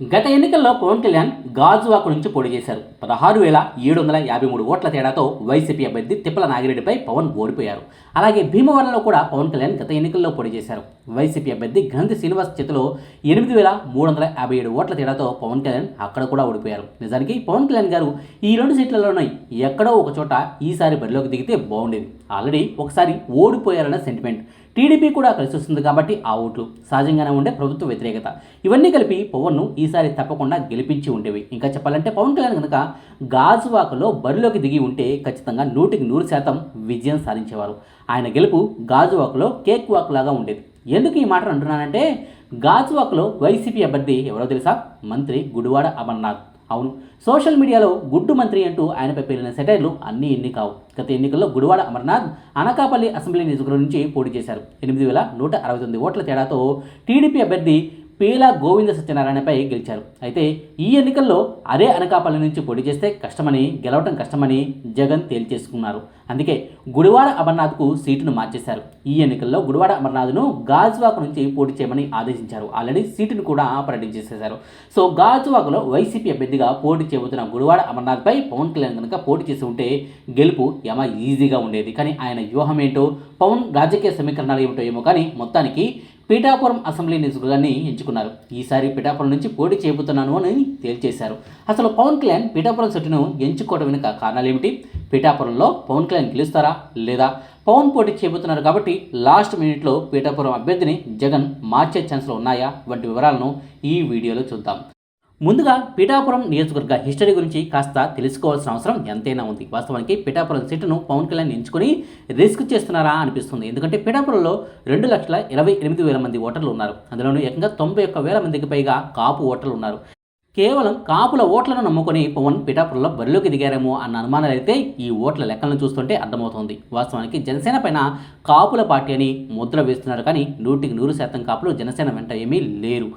గత ఎన్నికల్లో పవన్ కళ్యాణ్ గాజువాక నుంచి పోటీ చేశారు. పదహారు వేల ఏడు వందల యాభై మూడు ఓట్ల తేడాతో వైసీపీ అభ్యర్థి తిప్పల నాగిరెడ్డిపై పవన్ ఓడిపోయారు. అలాగే భీమవరంలో కూడా పవన్ కళ్యాణ్ గత ఎన్నికల్లో పోటీ చేశారు. వైసీపీ అభ్యర్థి గంధి శ్రీనివాస్ చేతిలో ఎనిమిది వేల మూడు వందల యాభై ఏడు ఓట్ల తేడాతో పవన్ కళ్యాణ్ అక్కడ కూడా ఓడిపోయారు. నిజానికి పవన్ కళ్యాణ్ గారు ఈ రెండు సీట్లలోనే ఎక్కడో ఒక చోట ఈసారి బరిలోకి దిగితే బాగుండేది. ఆల్రెడీ ఒకసారి ఓడిపోయారన్న సెంటిమెంట్ టీడీపీ కూడా కలిసి వస్తుంది కాబట్టి ఆ ఓట్లు సహజంగానే ఉండే ప్రభుత్వ వ్యతిరేకత. ఇవన్నీ కలిపి పవన్ను ఈసారి తప్పకుండా గెలిపించి ఉండేవి. ఇంకా చెప్పాలంటే పవన్ కళ్యాణ్ కనుక గాజువాకలో బరిలోకి దిగి ఉంటే ఖచ్చితంగా నూటికి నూరు శాతం విజయం సాధించేవారు. ఆయన గెలుపు గాజువాకలో కేక్ వాక్ లాగా ఉండేది. ఎందుకు ఈ మాట అంటున్నానంటే గాజువాకలో వైసీపీ అభ్యర్థి ఎవరో తెలుసా? మంత్రి గుడివాడ అమర్నాథ్. అవును. సోషల్ మీడియాలో గుడ్డు మంత్రి అంటూ ఆయనపై పేలిన సెటైర్లు అన్నీ ఎన్ని కావు. గత ఎన్నికల్లో గుడివాడ అమర్నాథ్ అనకాపల్లి అసెంబ్లీ నియోజకవర్గం నుంచి పోటీ చేశారు. ఎనిమిది వేల నూట అరవై తొమ్మిది ఓట్ల తేడాతో టీడీపీ అభ్యర్థి పేల గోవింద సత్యనారాయణపై గెలిచారు. అయితే ఈ ఎన్నికల్లో అదే అనకాపల్లి నుంచి పోటీ చేస్తే కష్టమని గెలవటం కష్టమని జగన్ తేల్చేసుకున్నారు. అందుకే గుడివాడ అమర్నాథ్కు సీటును మార్చేశారు. ఈ ఎన్నికల్లో గుడివాడ అమర్నాథ్ను గాజువాక నుంచి పోటీ చేయమని ఆదేశించారు. ఆల్రెడీ సీటును కూడా ప్రకటించేసేశారు సో గాజువాకలో వైసీపీ అభ్యర్థిగా పోటీ చేయబోతున్న గుడివాడ అమర్నాథ్పై పవన్ కళ్యాణ్ కనుక పోటీ చేసి ఉంటే గెలుపు యమ ఈజీగా ఉండేది. కానీ ఆయన వ్యూహం ఏంటో పవన్ రాజకీయ సమీకరణాలు ఏమిటో ఏమో కానీ మొత్తానికి పీఠాపురం అసెంబ్లీ నియోజకవర్గాన్ని ఎంచుకున్నారు. ఈసారి పీఠాపురం నుంచి పోటీ చేయబోతున్నాను అని తేల్చేశారు. అసలు పవన్ కళ్యాణ్ పీఠాపురం సీటును ఎంచుకోవడం వెనుక కారణాలు ఏమిటి పీఠాపురంలో పవన్ కళ్యాణ్ గెలుస్తారా లేదా? పవన్ పోటీ చేయబోతున్నారు కాబట్టి లాస్ట్ మినిట్లో పీఠాపురం అభ్యర్థిని జగన్ మార్చే ఛాన్స్లు ఉన్నాయా? వంటి వివరాలను ఈ వీడియోలో చూద్దాం. ముందుగా పిఠాపురం నియోజకవర్గ హిస్టరీ గురించి కాస్త తెలుసుకోవాల్సిన అవసరం ఎంతైనా ఉంది. వాస్తవానికి పిఠాపురం సీటును పవన్ కళ్యాణ్ ఎంచుకొని రిస్క్ చేస్తున్నారా అనిపిస్తుంది. ఎందుకంటే పిఠాపురంలో రెండు లక్షల ఇరవై ఎనిమిది వేల మంది ఓటర్లు ఉన్నారు. అందులోనూ ఏకంగా తొంభై ఒక్క వేల మందికి పైగా కాపు ఓటర్లు ఉన్నారు. కేవలం కాపుల ఓట్లను నమ్ముకొని పవన్ పిఠాపురంలో బరిలోకి దిగారేమో అన్న అనుమానాలు అయితే ఈ ఓట్ల లెక్కలను చూస్తుంటే అర్థమవుతోంది. వాస్తవానికి జనసేన పైన కాపుల పార్టీ అని ముద్ర వేస్తున్నారు కానీ నూటికి నూరు శాతం కాపులు జనసేన వెంట ఏమీ లేరు.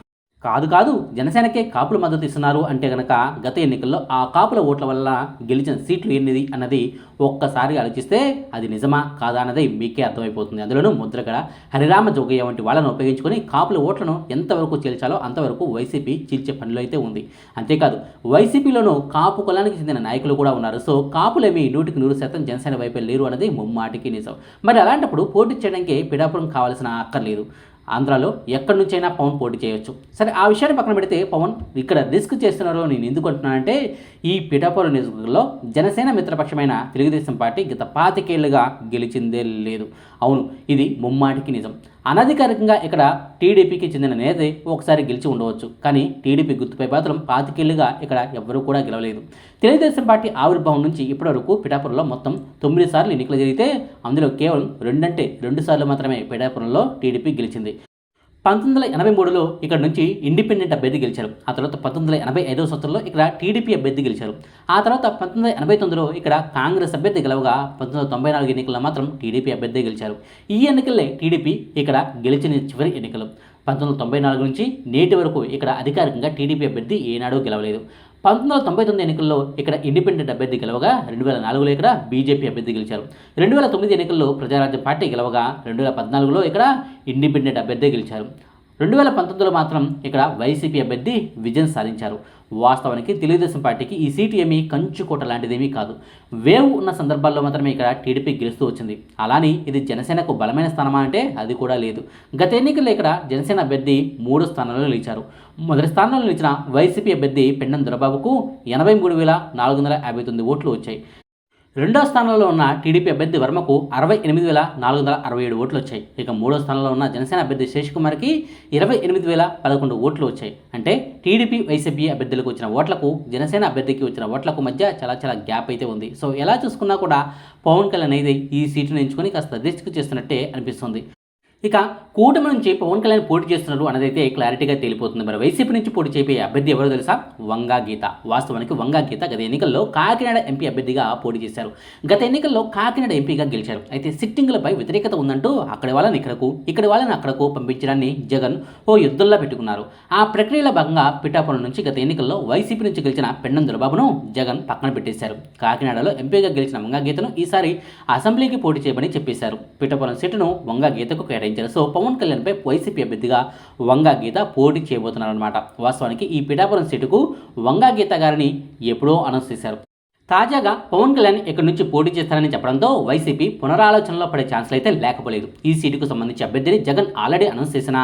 కాదు కాదు జనసేనకే కాపులు మద్దతు ఇస్తున్నారు అంటే గనక గత ఎన్నికల్లో ఆ కాపుల ఓట్ల వల్ల గెలిచిన సీట్లు ఎన్నిది అన్నది ఒక్కసారి ఆలోచిస్తే అది నిజమా కాదా అన్నది మీకే అర్థమైపోతుంది. అందులోనూ ముద్రగడ హరిరామ జోగయ్య వంటి వాళ్ళను ఉపయోగించుకొని కాపుల ఓట్లను ఎంతవరకు చీల్చాలో అంతవరకు వైసీపీ చీల్చే పనిలో అయితే ఉంది. అంతేకాదు వైసీపీలోనూ కాపు కులానికి చెందిన నాయకులు కూడా ఉన్నారు. సో కాపులేమి నూటికి నూరు శాతం జనసేన వైపే లేరు అన్నది ముమ్మాటికి నిజం. మరి అలాంటప్పుడు పోటీ చేయడానికి పిడాపురం కావాల్సిన అక్కర్లేదు. ఆంధ్రాలో ఎక్కడి నుంచైనా పవన్ పోటీ చేయొచ్చు. సరే ఆ విషయాన్ని పక్కన పెడితే పవన్ ఇక్కడ రిస్క్ చేస్తున్నారో నేను ఎందుకు అంటున్నానంటే ఈ పిఠాపురం నియోజకవర్గంలో జనసేన మిత్రపక్షమైన తెలుగుదేశం పార్టీ గత పాతికేళ్ళుగా గెలిచిందే లేదు. అవును ఇది ముమ్మాటికి నిజం. అనధికారికంగా ఇక్కడ టీడీపీకి చెందిన నేత ఒకసారి గెలిచి ఉండవచ్చు. కానీ టీడీపీ గుర్తుపై మాత్రం పాతికేళ్ళుగా ఇక్కడ ఎవ్వరూ కూడా గెలవలేదు. తెలుగుదేశం పార్టీ ఆవిర్భావం నుంచి ఇప్పటివరకు పిఠాపురంలో మొత్తం తొమ్మిది సార్లు ఎన్నికలు జరిగితే అందులో కేవలం రెండంటే రెండు సార్లు మాత్రమే పిఠాపురంలో టీడీపీ గెలిచింది. పంతొమ్మిది వందల ఎనభై మూడులో ఇక్కడ నుంచి ఇండిపెండెంట్ అభ్యర్థి గెలిచారు. ఆ తర్వాత పంతొమ్మిది వందల ఎనభై ఐదవ సంవత్సరంలో ఇక్కడ టీడీపీ అభ్యర్థి గెలిచారు. ఆ తర్వాత పంతొమ్మిది వందల ఎనభై తొమ్మిదిలో ఇక్కడ కాంగ్రెస్ అభ్యర్థి గెలవగా పంతొమ్మిది వందల తొంభై నాలుగు ఎన్నికల్లో మాత్రం టీడీపీ అభ్యర్థి గెలిచారు. ఈ ఎన్నికల్లో టీడీపీ ఇక్కడ గెలిచిన చివరి ఎన్నికలు. పంతొమ్మిది వందల తొంభై నాలుగు నుంచి నేటి వరకు ఇక్కడ అధికారికంగా టీడీపీ అభ్యర్థి ఏనాడూ గెలవలేదు. పంతొమ్మిది వందల తొంభై తొమ్మిది ఎన్నికల్లో ఇక్కడ ఇండిపెండెంట్ అభ్యర్థి గెలవగా రెండు వేల నాలుగులో ఇక్కడ బీజేపీ అభ్యర్థి గెలిచారు. రెండు వేల తొమ్మిది ఎన్నికల్లో ప్రజారాజ్యం పార్టీ గెలవగా రెండు వేల పద్నాలుగులో ఇక్కడ ఇండిపెండెంట్ అభ్యర్థి గెలిచారు. రెండు వేల పంతొమ్మిదిలో మాత్రం ఇక్కడ వైసీపీ అభ్యర్థి విజయం సాధించారు. వాస్తవానికి తెలుగుదేశం పార్టీకి ఈ సీటు ఏమీ కంచుకోట లాంటిదేమీ కాదు. వేవ్ ఉన్న సందర్భాల్లో మాత్రమే ఇక్కడ టీడీపీ గెలుస్తూ వచ్చింది. అలాని ఇది జనసేనకు బలమైన స్థానమా అంటే అది కూడా లేదు. గత ఎన్నికల్లో ఇక్కడ జనసేన అభ్యర్థి మూడు స్థానాల్లో నిలిచారు. మొదటి స్థానంలో నిలిచిన వైసీపీ అభ్యర్థి పెండం దొరబాబుకు ఎనభై మూడు వేల నాలుగు వందల యాభై తొమ్మిది ఓట్లు వచ్చాయి. రెండో స్థానంలో ఉన్న టీడీపీ అభ్యర్థి వర్మకు అరవై ఎనిమిది వేల నాలుగు వందల అరవై ఏడు ఓట్లు వచ్చాయి. ఇక మూడో స్థానంలో ఉన్న జనసేన అభ్యర్థి శేష్ కుమార్కి ఇరవై ఎనిమిది వేల పదకొండు ఓట్లు వచ్చాయి. అంటే టీడీపీ వైసీపీ అభ్యర్థులకు వచ్చిన ఓట్లకు జనసేన అభ్యర్థికి వచ్చిన ఓట్లకు మధ్య చాలా చాలా గ్యాప్ అయితే ఉంది. సో ఎలా చూసుకున్నా కూడా పవన్ కళ్యాణ్ అయితే ఈ సీటును ఎంచుకొని కాస్త రిస్క్ చేస్తున్నట్టే అనిపిస్తుంది. ఇక కూటమి నుంచి పవన్ కళ్యాణ్ పోటీ చేస్తున్నారు అన్నదైతే క్లారిటీగా తెలిపోతుంది. మరి వైసీపీ నుంచి పోటీ చేపే అభ్యర్థి ఎవరో తెలుసా? వంగా గీత. వాస్తవానికి వంగా గీత గత ఎన్నికల్లో కాకినాడ ఎంపీ అభ్యర్థిగా పోటీ చేశారు. గత ఎన్నికల్లో కాకినాడ ఎంపీగా గెలిచారు. అయితే సిట్టింగులపై వ్యతిరేకత ఉందంటూ అక్కడి వాళ్ళని ఇక్కడకు ఇక్కడి వాళ్ళని అక్కడకు పంపించడాన్ని జగన్ ఓ యుద్ధంలో పెట్టుకున్నారు. ఆ ప్రక్రియలో భాగంగా పిఠాపురం నుంచి గత ఎన్నికల్లో వైసీపీ నుంచి గెలిచిన పెండం దురబాబును జగన్ పక్కన పెట్టేశారు. కాకినాడలో ఎంపీగా గెలిచిన వంగా గీతను ఈసారి అసెంబ్లీకి పోటీ చేయమని చెప్పేశారు. పిఠాపురం సీటును వంగా గీతకు కేటాయించారు. కేటాయించారు సో పవన్ కళ్యాణ్పై వైసీపీ అభ్యర్థిగా వంగా గీత పోటీ చేయబోతున్నారన్నమాట. వాస్తవానికి ఈ పిఠాపురం సీటుకు వంగా గీత గారిని ఎప్పుడో అనౌన్స్ చేశారు. తాజాగా పవన్ కళ్యాణ్ ఇక్కడి నుంచి పోటీ చేస్తారని చెప్పడంతో వైసీపీ పునరాలోచనలో పడే ఛాన్సులు అయితే లేకపోలేదు. ఈ సీటుకు సంబంధించి అభ్యర్థిని జగన్ ఆల్రెడీ అనౌన్స్ చేసిన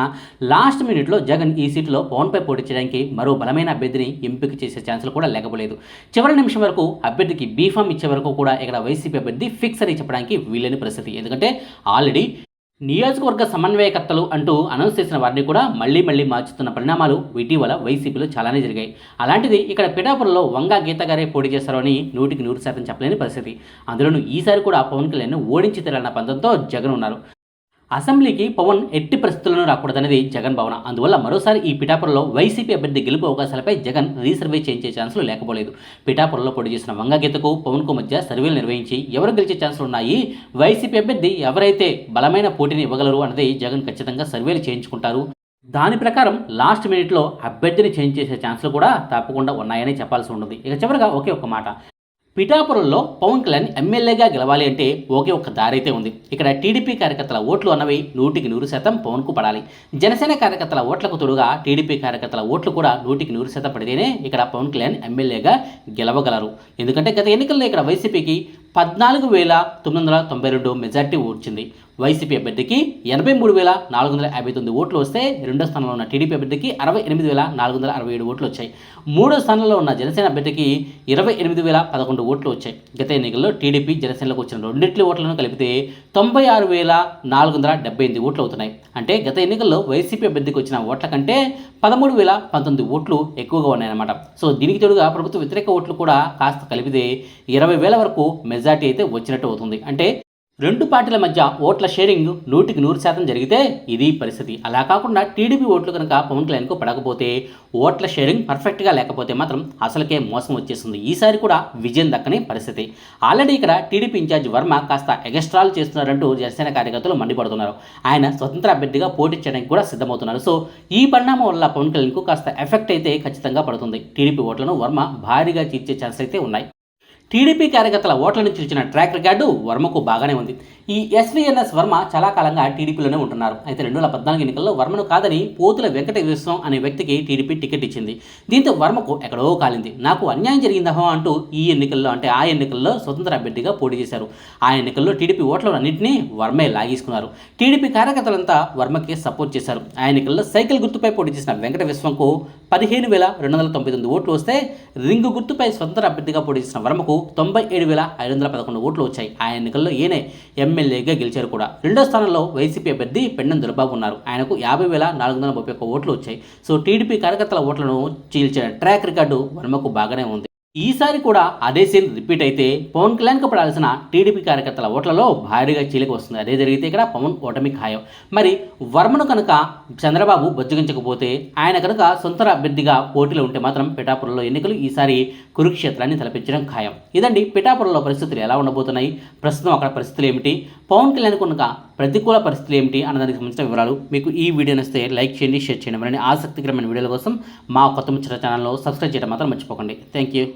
లాస్ట్ మినిట్లో జగన్ ఈ సీటులో పవన్పై పోటీ చేయడానికి మరో బలమైన అభ్యర్థిని ఎంపిక చేసే ఛాన్సులు కూడా లేకపోలేదు. చివరి నిమిషం వరకు అభ్యర్థికి బీఫామ్ ఇచ్చే వరకు కూడా ఇక్కడ వైసీపీ అభ్యర్థి ఫిక్స్ అని చెప్పడానికి వీలైన పరిస్థితి. ఎందుకంటే ఆల్రెడీ నియోజకవర్గ సమన్వయకర్తలు అంటూ అనౌన్స్ చేసిన వారిని కూడా మళ్ళీ మళ్ళీ మార్చుతున్న పరిణామాలు ఇటీవల వైసీపీలో చాలానే జరిగాయి. అలాంటిది ఇక్కడ పిఠాపురంలో వంగ గీత గారే పోటీ చేశారని నూటికి నూరు శాతం చెప్పలేని పరిస్థితి. అందులోనూ ఈసారి కూడా పవన్ కళ్యాణ్ ఓడించి తీరాలన్న పంతంతో జగన్ ఉన్నారు. అసెంబ్లీకి పవన్ ఎట్టి పరిస్థితులను రాకూడదనేది జగన్ భావన. అందువల్ల మరోసారి ఈ పిఠాపురంలో వైసీపీ అభ్యర్థి గెలుపు అవకాశాలపై జగన్ రీసర్వే చేయించే ఛాన్సులు లేకపోలేదు. పిఠాపురంలో పోటీ చేసిన వంగగీతకు పవన్కు మధ్య సర్వేలు నిర్వహించి ఎవరు గెలిచే ఛాన్సులు ఉన్నాయి వైసీపీ అభ్యర్థి ఎవరైతే బలమైన పోటీని ఇవ్వగలరు అన్నది జగన్ ఖచ్చితంగా సర్వేలు చేయించుకుంటారు. దాని ప్రకారం లాస్ట్ మినిట్లో అభ్యర్థిని చేంజ్ చేసే ఛాన్సులు కూడా తప్పకుండా ఉన్నాయని చెప్పాల్సి ఉంటుంది. ఇక చివరిగా ఒకే ఒక మాట. పిఠాపురంలో పవన్ కళ్యాణ్ ఎమ్మెల్యేగా గెలవాలి అంటే ఒకే ఒక దారి అయితే ఉంది. ఇక్కడ టీడీపీ కార్యకర్తల ఓట్లు అన్నవి నూటికి నూరు శాతం పవన్కు పడాలి. జనసేన కార్యకర్తల ఓట్లకు తోడుగా టీడీపీ కార్యకర్తల ఓట్లు కూడా నూటికి నూరు శాతం పడితేనే ఇక్కడ పవన్ కళ్యాణ్ ఎమ్మెల్యేగా గెలవగలరు. ఎందుకంటే గత ఎన్నికల్లో ఇక్కడ వైసీపీకి పద్నాలుగు వేల తొమ్మిది వందల తొంభై రెండు మెజార్టీ వచ్చింది వైసీపీ అభ్యర్థికి ఎనభై మూడు వేల నాలుగు వందల యాభై తొమ్మిది ఓట్లు వస్తే రెండో స్థానంలో ఉన్న టీడీపీ అభ్యర్థికి అరవై ఎనిమిది వేల నాలుగు వందల అరవై ఏడు ఓట్లు వచ్చాయి. మూడో స్థానంలో ఉన్న జనసేన అభ్యర్థికి ఇరవై ఎనిమిది వేల పదకొండు ఓట్లు వచ్చాయి. గత ఎన్నికల్లో టీడీపీ జనసేనలోకి వచ్చిన రెండింటి ఓట్లను కలిపితే తొంభై ఆరు వేల నాలుగు వందల డెబ్బై ఎనిమిది ఓట్లు అవుతున్నాయి. అంటే గత ఎన్నికల్లో వైసీపీ అభ్యర్థికి వచ్చిన ఓట్ల కంటే పదమూడు వేల పంతొమ్మిది ఓట్లు ఎక్కువగా ఉన్నాయన్నమాట. సో దీనికి తోడుగా ప్రభుత్వ వ్యతిరేక ఓట్లు కూడా కాస్త కలిపితే ఇరవై వేల వరకు మెజార్టీ అయితే వచ్చినట్టు అవుతుంది. అంటే రెండు పార్టీల మధ్య ఓట్ల షేరింగ్ నూటికి నూరు శాతం జరిగితే ఇది పరిస్థితి. అలా కాకుండా టీడీపీ ఓట్లు కనుక పవన్ కళ్యాణ్కు పడకపోతే ఓట్ల షేరింగ్ పర్ఫెక్ట్గా లేకపోతే మాత్రం అసలుకే మోసం వచ్చేస్తుంది. ఈసారి కూడా విజయం దక్కని పరిస్థితి. ఆల్రెడీ ఇక్కడ టీడీపీ ఇన్ఛార్జ్ వర్మ కాస్త ఎగస్ట్రాలు చేస్తున్నారంటూ జనసేన కార్యకర్తలు మండిపడుతున్నారు. ఆయన స్వతంత్ర అభ్యర్థిగా పోటీ చేయడానికి కూడా సిద్ధమవుతున్నారు. సో ఈ పరిణామం వల్ల పవన్ కళ్యాణ్కు కాస్త ఎఫెక్ట్ అయితే ఖచ్చితంగా పడుతుంది. టీడీపీ ఓట్లను వర్మ భారీగా తీర్చే ఛాన్స్ అయితే ఉన్నాయి. టీడీపీ కార్యకర్తల ఓట్లను చిల్చిన ట్రాక్ రికార్డు వర్మకు బాగానే ఉంది. ఈ ఎస్వీఎన్ఎస్ వర్మ చాలా కాలంగా టీడీపీలోనే ఉంటున్నారు. అయితే రెండు వేల పద్నాలుగు ఎన్నికల్లో వర్మను కాదని పోతుల వెంకట విశ్వం అనే వ్యక్తికి టీడీపీ టికెట్ ఇచ్చింది. దీంతో వర్మకు ఎక్కడో కాలింది. నాకు అన్యాయం జరిగిందహో అంటూ ఈ ఎన్నికల్లో అంటే ఆ ఎన్నికల్లో స్వతంత్ర అభ్యర్థిగా పోటీ చేశారు. ఆ ఎన్నికల్లో టీడీపీ ఓట్లను అన్నింటినీ వర్మే లాగేసుకున్నారు. టీడీపీ కార్యకర్తలంతా వర్మకి సపోర్ట్ చేశారు. ఆ ఎన్నికల్లో సైకిల్ గుర్తుపై పోటీ చేసిన వెంకట విశ్వంకు పదిహేను వేల రెండు వందల తొంభై తొమ్మిది ఓట్లు వస్తే రింగు గుర్తుపై స్వతంత్ర అభ్యర్థిగా పోటీ చేసిన వర్మకు తొంభై ఏడు వేల ఐదు వందల పదకొండు ఓట్లు వచ్చాయి. ఆ ఎన్నికల్లో ఈయనే ఎమ్మెల్యేగా గెలిచారు కూడా. రెండో స్థానంలో వైసీపీ అభ్యర్థి పెండం దుర్బాబు ఉన్నారు. ఆయనకు యాభై వేల నాలుగు వందల ముప్పై ఒక్క ఓట్లు వచ్చాయి. సో టీడీపీ కార్యకర్తల ఓట్లను చీల్చిన ట్రాక్ రికార్డు వర్మకు బాగానే ఉంది. ఈసారి కూడా అదే సీన్ రిపీట్ అయితే పవన్ కళ్యాణ్కి పడాల్సిన టీడీపీ కార్యకర్తల ఓట్లలో భారీగా చీలిక వస్తుంది. అదే జరిగితే ఇక్కడ పవన్ ఓటమి ఖాయం. మరి వర్మను కనుక చంద్రబాబు బొజ్జగించకపోతే ఆయన కనుక సొంత అభ్యర్థిగా పోటీలో ఉంటే మాత్రం పిఠాపురంలో ఎన్నికలు ఈసారి కురుక్షేత్రాన్ని తలపించడం ఖాయం. ఇదండి పిఠాపురంలో పరిస్థితులు ఎలా ఉండబోతున్నాయి? ప్రస్తుతం అక్కడ పరిస్థితులు ఏమిటి? పవన్ కళ్యాణ్ కనుక ప్రతికూల పరిస్థితులు ఏమిటి? అన్నదానికి సంబంధించిన వివరాలు మీకు ఈ వీడియో నచ్చితే లైక్ చేయండి షేర్ చేయండి. మరిన్ని ఆసక్తికరమైన వీడియోల కోసం మా కొత్త ముచ్చట ఛానల్లో సబ్స్క్రైబ్ చేయడం మాత్రం మర్చిపోకండి. Thank you